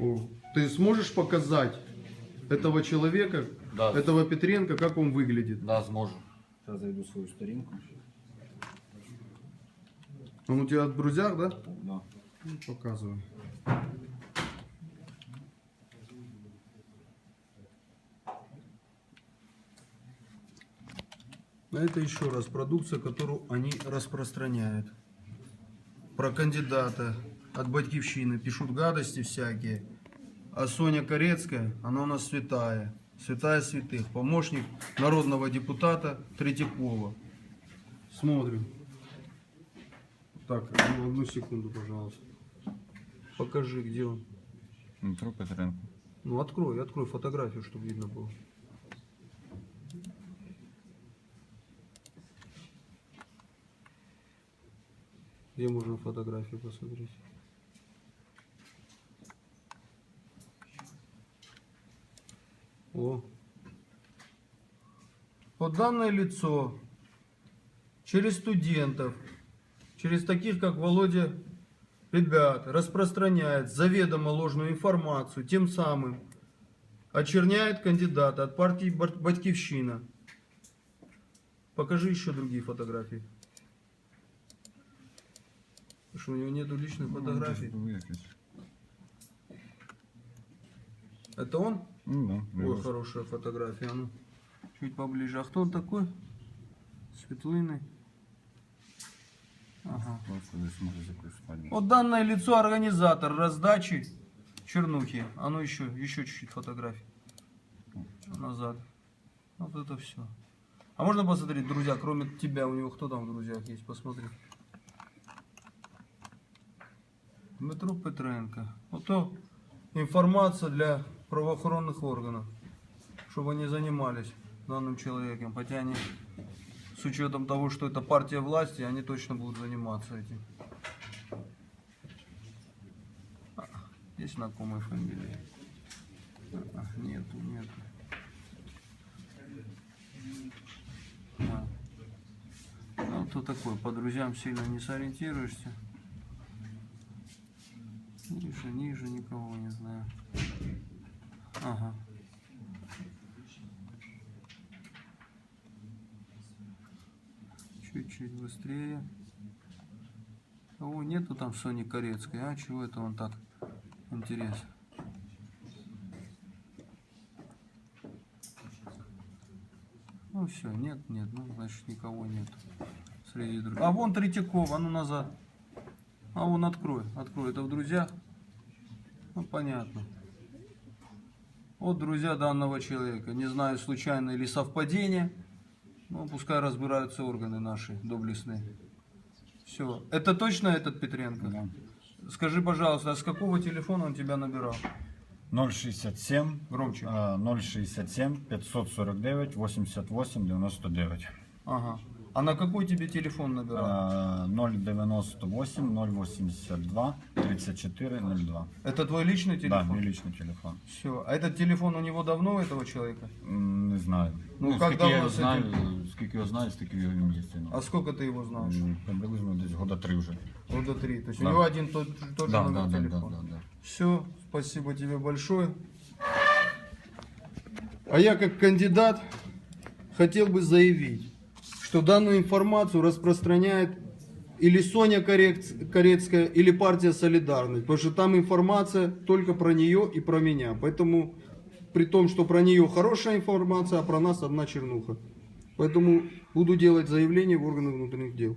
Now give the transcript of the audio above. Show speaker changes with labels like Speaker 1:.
Speaker 1: О, Ты сможешь показать этого человека,
Speaker 2: Да.
Speaker 1: этого Петренко, как он выглядит?
Speaker 2: Да, зможу. Зараз зайду в свою сторінку.
Speaker 1: Он у тебя в друзьях, да?
Speaker 2: Да.
Speaker 1: Ну, Показывай. А Это еще раз продукция, которую они распространяют. Про кандидата от Батьковщины пишут гадости всякие. А Соня Корецкая, она у нас святая. Святая святых. Помощник народного депутата Третьякова. Смотрим. Так, ну, одну секунду, пожалуйста. Покажи, где он.
Speaker 2: Дмитро Петренко.
Speaker 1: Ну, открой, открой фотографию, чтобы видно было. Где можно фотографию посмотреть? О. Вот данное лицо через студентов, через таких, как Володя ребят, распространяет заведомо ложную информацию, тем самым очерняет кандидата от партии Батьковщина. Покажи еще другие фотографии. Что, у него нету личных фотографий? Это он?
Speaker 2: Ну, да.
Speaker 1: Ой, хорошая фотография. А ну, чуть поближе. А кто он такой? Светлыны. Ага. Вот данное лицо организатор раздачи чернухи. А ну еще, еще чуть-чуть фотографий. Назад. Вот это все. А можно посмотреть, друзья, кроме тебя, у него кто там в друзьях есть? Посмотри. Дмитро Петренко. Вот то информация для правоохранных органов, чтобы они занимались данным человеком. Хотя они, с учетом того, что это партия власти, они точно будут заниматься этим. Есть знакомые фамилии? Нету, нету. А. Ну, кто такой? По друзьям сильно не сориентируешься. Ниже, ниже никого не знаю. Ага. Чуть-чуть быстрее. О, нету там Сони Корецкой, а? Чего это он так? Интересно. Ну все, нет, нет, ну значит никого нет. Среди друг- А вон Третьяков, а ну назад. А вон открой, открой. Это в друзьях? Ну понятно. Вот друзья данного человека. Не знаю, случайно или совпадение. Ну, пускай разбираются органы наши доблестные. Все. Это точно этот Петренко?
Speaker 2: Да.
Speaker 1: Скажи, пожалуйста, а с какого телефона он тебя набирал?
Speaker 3: 067
Speaker 1: Громче.
Speaker 3: а, 067 549 88 99
Speaker 1: Ага. А на какой тебе телефон набирал?
Speaker 3: а, 098 082 34 02
Speaker 1: Это твой личный
Speaker 3: Да,
Speaker 1: телефон?
Speaker 3: мой личный телефон.
Speaker 1: Все. А этот телефон у него давно, у этого человека?
Speaker 3: М, Не знаю.
Speaker 1: Ну, как
Speaker 3: скільки
Speaker 1: давно
Speaker 3: я
Speaker 1: з
Speaker 3: знаю,
Speaker 1: этим?
Speaker 3: скільки я знаю, стільки його він їздить.
Speaker 1: А сколько ты его знаешь?
Speaker 3: М, Приблизно десь года три вже.
Speaker 1: Года три. То есть
Speaker 3: Да.
Speaker 1: у него один тот, тот же
Speaker 3: Да,
Speaker 1: номер
Speaker 3: да, да, да,
Speaker 1: телефона.
Speaker 3: да, да.
Speaker 1: Все, спасибо тебе большое. А я как кандидат хотел бы заявить, что данную информацию распространяет или Соня Корец- Корецкая, или партия Солидарность, потому что там информация только про нее и про меня. Поэтому, при том, что про нее хорошая информация, а про нас одна чернуха. Поэтому буду делать заявление в органы внутренних дел.